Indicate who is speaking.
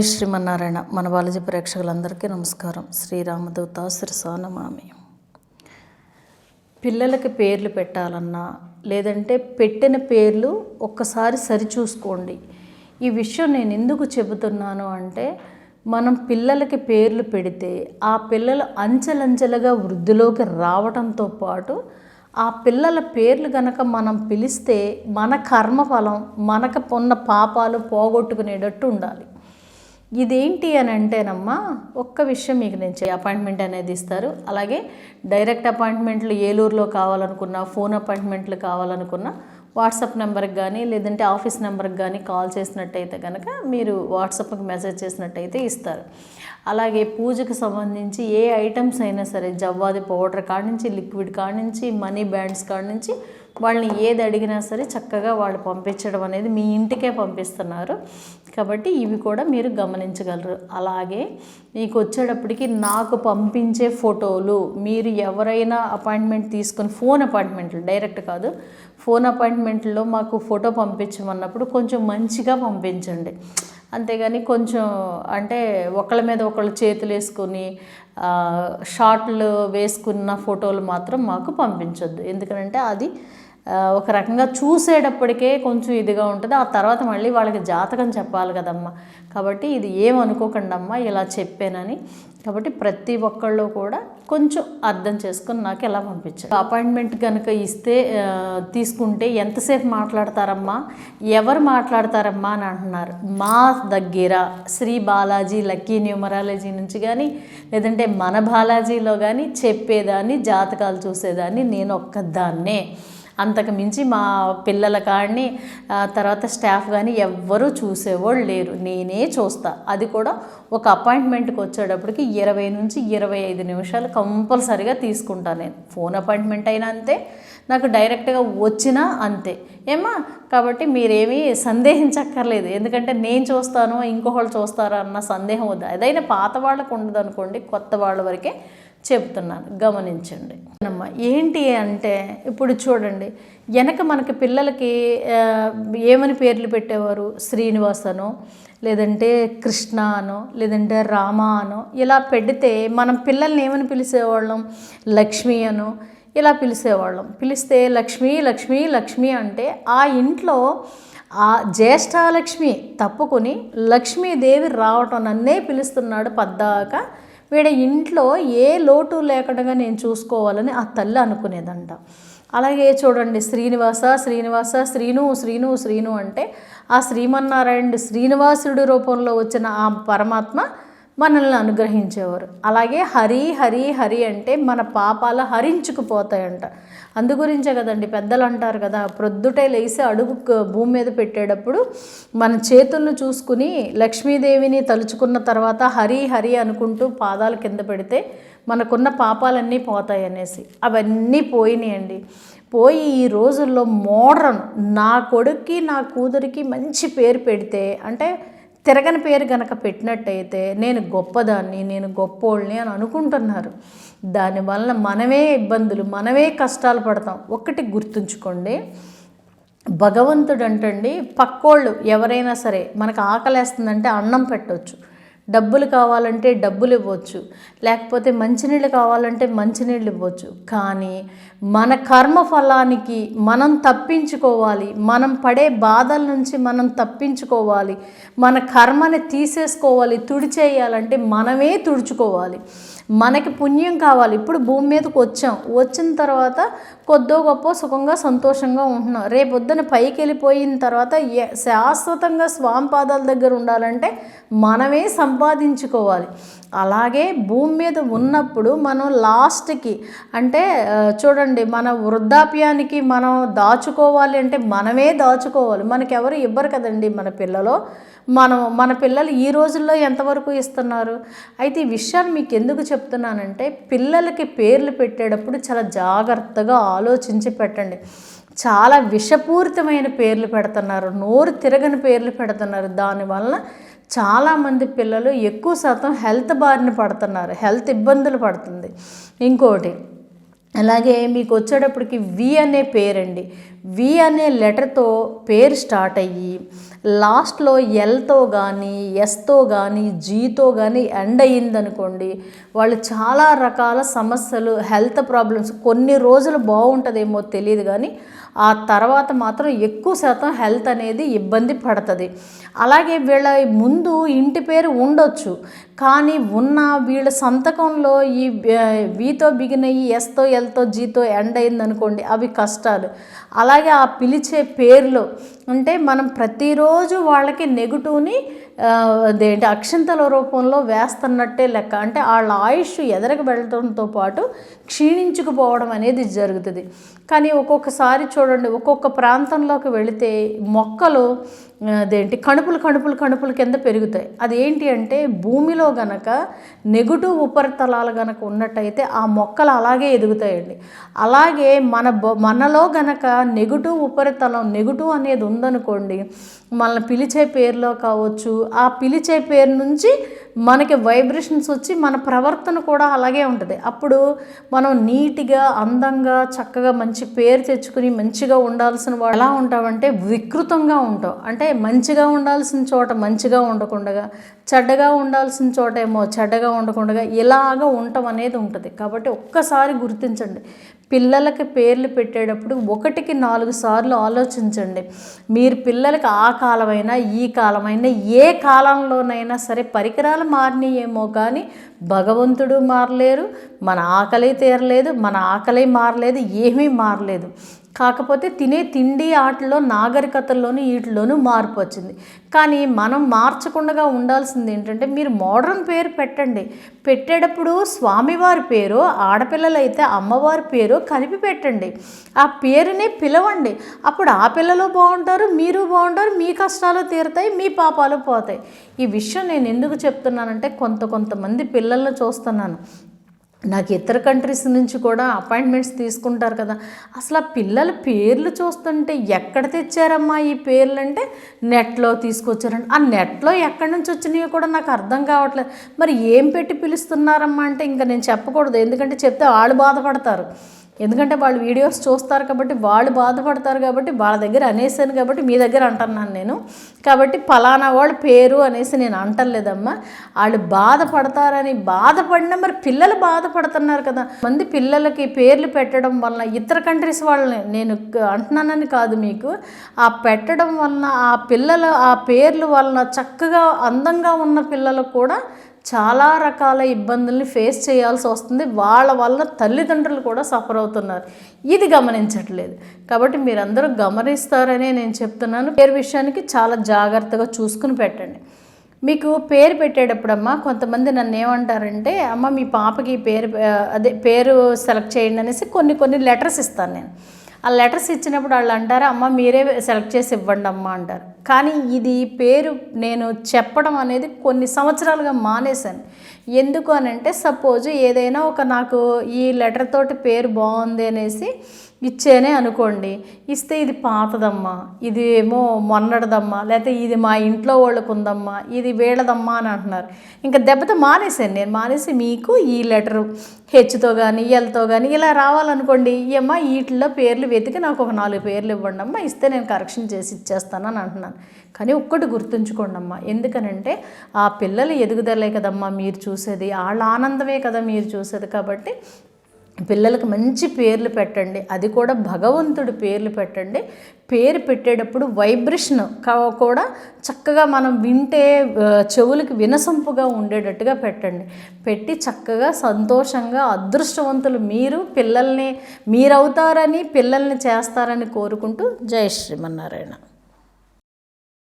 Speaker 1: జై శ్రీమన్నారాయణ మన బాలాజీ ప్రేక్షకులందరికీ నమస్కారం. శ్రీరామదూత శిరసానమామి. పిల్లలకి పేర్లు పెట్టాలన్నా లేదంటే పెట్టిన పేర్లు ఒక్కసారి సరిచూసుకోండి. ఈ విషయం నేను ఎందుకు చెబుతున్నాను అంటే మనం పిల్లలకి పేర్లు పెడితే ఆ పిల్లలు అంచెలంచెలుగా వృద్ధిలోకి రావడంతో పాటు ఆ పిల్లల పేర్లు గనక మనం పిలిస్తే మన కర్మఫలం మనకు ఉన్న పాపాలు పోగొట్టుకునేటట్టు ఉండాలి. ఇదేంటి అని అంటేనమ్మా ఒక్క విషయం మీకు నేను అపాయింట్మెంట్ అనేది ఇస్తారు. అలాగే డైరెక్ట్ అపాయింట్మెంట్లు ఏలూరులో కావాలనుకున్నా ఫోన్ అపాయింట్మెంట్లు కావాలనుకున్నా వాట్సాప్ నెంబర్కి కానీ లేదంటే ఆఫీస్ నెంబర్కి కానీ కాల్ చేసినట్టయితే కనుక మీరు వాట్సాప్కి మెసేజ్ చేసినట్టయితే ఇస్తారు. అలాగే పూజకు సంబంధించి ఏ ఐటమ్స్ అయినా సరే జవ్వాది పౌడర్ కాడ నుంచి లిక్విడ్ కాడ నుంచి మనీ బ్యాండ్స్ కాడ నుంచి వాళ్ళని ఏది అడిగినా సరే చక్కగా వాళ్ళు పంపించడం అనేది మీ ఇంటికే పంపిస్తున్నారు. కాబట్టి ఇవి కూడా మీరు గమనించగలరు. అలాగే మీకు వచ్చేటప్పటికి నాకు పంపించే ఫోటోలు మీరు ఎవరైనా అపాయింట్మెంట్ తీసుకొని ఫోన్ అపాయింట్మెంట్లు డైరెక్ట్ కాదు ఫోన్ అపాయింట్మెంట్లో మాకు ఫోటో పంపించమన్నప్పుడు కొంచెం మంచిగా పంపించండి. అంతేగాని కొంచెం అంటే ఒకళ్ళ మీద ఒకళ్ళు చేతులు వేసుకొని షార్ట్లు వేసుకున్న ఫోటోలు మాత్రం మాకు పంపించొద్దు. ఎందుకంటే అది ఒక రకంగా చూసేటప్పటికే కొంచెం ఇదిగా ఉంటుంది. ఆ తర్వాత మళ్ళీ వాళ్ళకి జాతకం చెప్పాలి కదమ్మా. కాబట్టి ఇది ఏమనుకోకండి అమ్మా ఇలా చెప్పానని. కాబట్టి ప్రతి ఒక్కళ్ళు కూడా కొంచెం అర్థం చేసుకుని నాకు ఎలా పంపించారు. అపాయింట్మెంట్ కనుక ఇస్తే తీసుకుంటే ఎంతసేపు మాట్లాడతారమ్మా? ఎవరు మాట్లాడతారమ్మా అని అంటున్నారు. మా దగ్గర శ్రీ బాలాజీ లక్కీ న్యూమరాలజీ నుంచి కానీ లేదంటే మన బాలాజీలో కానీ చెప్పేదాన్ని జాతకాలు చూసేదాన్ని నేను ఒక్కదాన్నే. అంతకు మించి మా పిల్లల కాడిని తర్వాత స్టాఫ్ కానీ ఎవ్వరూ చూసేవాళ్ళు లేరు. నేనే చూస్తా. అది కూడా ఒక అపాయింట్మెంట్కి వచ్చేటప్పటికి ఇరవై నుంచి ఇరవై ఐదు నిమిషాలు కంపల్సరిగా తీసుకుంటాను నేను. ఫోన్ అపాయింట్మెంట్ అయినా అంతే నాకు డైరెక్ట్గా వచ్చినా అంతే. ఏమా కాబట్టి మీరేమీ సందేహించక్కర్లేదు. ఎందుకంటే నేను చూస్తాను ఇంకొకళ్ళు చూస్తారా అన్న సందేహం వద్దు. అదైనా పాత వాళ్ళకు ఉండదు అనుకోండి కొత్త వాళ్ళ వరకే చెప్తున్నాను గమనించండి. ఏంటి అంటే ఇప్పుడు చూడండి వెనక మనకి పిల్లలకి ఏమని పేర్లు పెట్టేవారు? శ్రీనివాసను లేదంటే కృష్ణ అనో లేదంటే రామ అనో ఇలా పెడితే మనం పిల్లల్ని ఏమని పిలిచేవాళ్ళం? లక్ష్మి అనో ఇలా పిలిచేవాళ్ళం. పిలిస్తే లక్ష్మి లక్ష్మి లక్ష్మి అంటే ఆ ఇంట్లో ఆ జ్యేష్ఠాలక్ష్మి తప్పుకొని లక్ష్మీదేవి రావటం నన్నే పిలుస్తున్నాడు పద్దాక వీడ ఇంట్లో ఏ లోటు లేకుండా నేను చూసుకోవాలని ఆ తల్లి అనుకునేదంట. అలాగే చూడండి శ్రీనివాస శ్రీనివాస శ్రీను శ్రీను శ్రీను అంటే ఆ శ్రీమన్నారాయణుడు శ్రీనివాసుడి రూపంలో వచ్చిన ఆ పరమాత్మ మనల్ని అనుగ్రహించేవారు. అలాగే హరి హరి హరి అంటే మన పాపాలు హరించుకుపోతాయంట. అందు గురించే కదండి పెద్దలు అంటారు కదా ప్రొద్దుటే లేసి అడుగు భూమి మీద పెట్టేటప్పుడు మన చేతులను చూసుకుని లక్ష్మీదేవిని తలుచుకున్న తర్వాత హరి హరి అనుకుంటూ పాదాలు కింద పెడితే మనకున్న పాపాలన్నీ పోతాయి అనేసి. అవన్నీ పోయినాయండి. పోయి ఈ రోజుల్లో మోడ్రన్ నా కొడుక్కి నా కూతురికి మంచి పేరు పెడితే అంటే తిరగని పేరు గనక పెట్టినట్టయితే నేను గొప్పదాన్ని నేను గొప్పోళ్ళని అని అనుకుంటున్నారు. దానివల్ల మనమే ఇబ్బందులు మనమే కష్టాలు పడతాం. ఒక్కటి గుర్తుంచుకోండి. భగవంతుడు అంటండి పక్కోళ్ళు ఎవరైనా సరే మనకు ఆకలేస్తుందంటే అన్నం పెట్టవచ్చు డబ్బులు కావాలంటే డబ్బులు ఇవ్వచ్చు. లేకపోతే మంచినీళ్ళు కావాలంటే మంచినీళ్ళు ఇవ్వచ్చు. కానీ మన కర్మ ఫలానికి మనం తప్పించుకోవాలి. మనం పడే బాధల నుంచి మనం తప్పించుకోవాలి. మన కర్మని తీసేసుకోవాలి తుడిచేయాలంటే మనమే తుడుచుకోవాలి. మనకి పుణ్యం కావాలి. ఇప్పుడు భూమి మీదకి వచ్చాం. వచ్చిన తర్వాత కొద్దో గొప్ప సుఖంగా సంతోషంగా ఉంటున్నాం. రేపొద్దున పైకి వెళ్ళిపోయిన తర్వాత ఏ- శాశ్వతంగా స్వామి పాదాల దగ్గర ఉండాలంటే మనమే సంపాదించుకోవాలి. అలాగే భూమి మీద ఉన్నప్పుడు మనం లాస్ట్కి అంటే చూడండి మన వృద్ధాప్యానికి మనం దాచుకోవాలి అంటే మనమే దాచుకోవాలి. మనకెవరు ఇవ్వరు కదండి మన పిల్లలో. మనం మన పిల్లలు ఈ రోజుల్లో ఎంతవరకు ఇస్తున్నారు? అయితే ఈ విషయాన్ని మీకు ఎందుకు చెప్తున్నానంటే పిల్లలకి పేర్లు పెట్టేటప్పుడు చాలా జాగ్రత్తగా ఆలోచించి పెట్టండి. చాలా విషపూరితమైన పేర్లు పెడుతున్నారు నోరు తిరగని పేర్లు పెడుతున్నారు. దానివల్ల చాలామంది పిల్లలు ఎక్కువ శాతం హెల్త్ బారిన పడుతున్నారు హెల్త్ ఇబ్బందులు పడుతుంది. ఇంకోటి అలాగే మీకు వచ్చేటప్పటికి వి అనే పేరండి. వి అనే లెటర్తో పేరు స్టార్ట్ అయ్యి లాస్ట్లో ఎల్తో కానీ ఎస్తో కానీ జీతో కానీ ఎండ్ అయ్యిందనుకోండి వాళ్ళు చాలా రకాల సమస్యలు హెల్త్ ప్రాబ్లమ్స్ కొన్ని రోజులు బాగుంటుందేమో తెలియదు కానీ ఆ తర్వాత మాత్రం ఎక్కువ శాతం హెల్త్ అనేది ఇబ్బంది పడుతుంది. అలాగే వీళ్ళ ముందు ఇంటి పేరు ఉండొచ్చు కానీ ఉన్న వీళ్ళ సంతకంలో ఈ వీతో బిగిన ఈ ఎస్తో ఎల్తో జీతో ఎండ్ అయిందనుకోండి అవి కష్టాలు. అలాగే ఆ పిలిచే పేర్లు అంటే మనం ప్రతిరోజు వాళ్ళకి నెగిటివ్ని అదేంటి అక్షంతల రూపంలో వేస్తున్నట్టే లెక్క. అంటే వాళ్ళ ఆయుష్ ఎదరకు వెళ్ళడంతో పాటు క్షీణించుకుపోవడం అనేది జరుగుతుంది. కానీ ఒక్కొక్కసారి చూడండి ఒక్కొక్క ప్రాంతంలోకి వెళితే మొక్కలు అదేంటి? కణుపులు కణుపులు కణుపులు కింద పెరుగుతాయి. అది ఏంటి అంటే భూమిలో గనక నెగటివ్ ఉపరితలాలు గనక ఉన్నట్టయితే ఆ మొక్కలు అలాగే ఎదుగుతాయండి. అలాగే మన మనలో గనక నెగటివ్ ఉపరితలం నెగటివ్ అనేది ఉందనుకోండి మనల్ని పిలిచే పేరులో కావచ్చు ఆ పిలిచే పేరు నుంచి మనకి వైబ్రేషన్స్ వచ్చి మన ప్రవర్తన కూడా అలాగే ఉంటుంది. అప్పుడు మనం నీట్గా అందంగా చక్కగా మంచి పేరు తెచ్చుకుని మంచిగా ఉండాల్సిన వాళ్ళు ఎలా ఉంటామంటే వికృతంగా ఉంటాం. అంటే మంచిగా ఉండాల్సిన చోట మంచిగా ఉండకుండా చెడ్డగా ఉండాల్సిన చోట ఏమో చెడ్డగా ఉండకుండా ఇలాగ ఉండటం అనేది ఉంటుంది. కాబట్టి ఒక్కసారి గుర్తించండి. పిల్లలకి పేర్లు పెట్టేటప్పుడు ఒకటికి నాలుగు సార్లు ఆలోచించండి. మీరు పిల్లలకి ఆ కాలమైనా ఈ కాలమైనా ఏ కాలంలోనైనా సరే పరికరాలు మారినాయేమో కానీ భగవంతుడు మారలేరు మన ఆకలి తీరలేదు మన ఆకలి మారలేదు ఏమీ మారలేదు. కాకపోతే తినే తిండి ఆటలో నాగరికతల్లోనూ వీటిలోనూ మార్పు వచ్చింది. కానీ మనం మార్చకుండా ఉండాల్సింది ఏంటంటే మీరు మోడర్న్ పేరు పెట్టండి. పెట్టేటప్పుడు స్వామివారి పేరు ఆడపిల్లలైతే అమ్మవారి పేరు కలిపి పెట్టండి. ఆ పేరుని పిలవండి. అప్పుడు ఆ పిల్లలు బాగుంటారు మీరు బాగుంటారు మీ కష్టాలు తీరుతాయి మీ పాపాలు పోతాయి. ఈ విషయం నేను ఎందుకు చెప్తున్నానంటే కొంత కొంతమంది పిల్లల్ని చూస్తున్నాను. నాకు ఇతర కంట్రీస్ నుంచి కూడా అపాయింట్మెంట్స్ తీసుకుంటారు కదా. అసలు ఆ పిల్లల పేర్లు చూస్తుంటే ఎక్కడ తెచ్చారమ్మా ఈ పేర్లు అంటే నెట్లో తీసుకొచ్చారండి. ఆ నెట్లో ఎక్కడి నుంచి వచ్చినాయో కూడా నాకు అర్థం కావట్లేదు. మరి ఏం పెట్టి పిలుస్తున్నారమ్మా అంటే ఇంకా నేను చెప్పకూడదు. ఎందుకంటే చెప్తే వాళ్ళు బాధపడతారు. ఎందుకంటే వాళ్ళు వీడియోస్ చూస్తారు కాబట్టి వాళ్ళు బాధపడతారు కాబట్టి వాళ్ళ దగ్గర అనేసాను కాబట్టి మీ దగ్గర అంటున్నాను నేను. కాబట్టి ఫలానా వాళ్ళ పేరు అనేసి నేను అంటలేదమ్మా. వాళ్ళు బాధపడతారని బాధపడిన మరి పిల్లలు బాధపడుతున్నారు కదా. మంది పిల్లలకి పేర్లు పెట్టడం వలన ఇతర కంట్రీస్ వాళ్ళని నేను అంటున్నానని కాదు మీకు. ఆ పెట్టడం వలన ఆ పిల్లల ఆ పేర్లు వలన చక్కగా అందంగా ఉన్న పిల్లలకు కూడా చాలా రకాల ఇబ్బందుల్ని ఫేస్ చేయాల్సి వస్తుంది. వాళ్ళ వల్ల తల్లిదండ్రులు కూడా సఫర్ అవుతున్నారు. ఇది గమనించట్లేదు. కాబట్టి మీరందరూ గమనిస్తారనే నేను చెప్తున్నాను. పేరు విషయానికి చాలా జాగ్రత్తగా చూసుకుని పెట్టండి. మీకు పేరు పెట్టేటప్పుడమ్మా కొంతమంది నన్ను ఏమంటారంటే అమ్మ మీ పాపకి పేరు అదే పేరు సెలెక్ట్ చేయండి అనేసి కొన్ని కొన్ని లెటర్స్ ఇస్తాను నేను. ఆ లెటర్స్ ఇచ్చినప్పుడు వాళ్ళు అంటారు అమ్మ మీరే సెలెక్ట్ చేసి ఇవ్వండి అమ్మ అంటారు. కానీ ఇది పేరు నేను చెప్పడం అనేది కొన్ని సంవత్సరాలుగా మానేశాను. ఎందుకు అని అంటే సపోజ్ ఏదైనా ఒక నాకు ఈ లెటర్ తోటి పేరు బాగుంది అనేసి ఇచ్చేనే అనుకోండి. ఇస్తే ఇది పాతదమ్మా ఇది ఏమో మొన్నడదమ్మా లేకపోతే ఇది మా ఇంట్లో వాళ్ళకు ఉందమ్మా ఇది వీళ్ళదమ్మా అని అంటున్నారు. ఇంకా దెబ్బతో మానేసాను నేను మానేసి మీకు ఈ లెటరు హెచ్తో కానీ ఎల్తో కానీ ఇలా రావాలనుకోండి. అమ్మా వీటిలో పేర్లు వెతికి నాకు ఒక నాలుగు పేర్లు ఇవ్వండి అమ్మా ఇస్తే నేను కరెక్షన్ చేసి ఇచ్చేస్తానని అంటున్నాను. కానీ ఒక్కటి గుర్తుంచుకోండి అమ్మా ఎందుకనంటే ఆ పిల్లలు ఎదుగుదలే కదమ్మా మీరు చూసేది వాళ్ళ ఆనందమే కదా మీరు చూసేది కాబట్టి పిల్లలకు మంచి పేర్లు పెట్టండి. అది కూడా భగవంతుడి పేర్లు పెట్టండి. పేరు పెట్టేటప్పుడు వైబ్రేషన్ కూడా చక్కగా మనం వింటే చెవులకి వినసొంపుగా ఉండేటట్టుగా పెట్టండి. పెట్టి చక్కగా సంతోషంగా అదృష్టవంతులు మీరు పిల్లల్ని మీరవుతారని పిల్లల్ని చేస్తారని కోరుకుంటూ జై శ్రీమన్నారాయణ.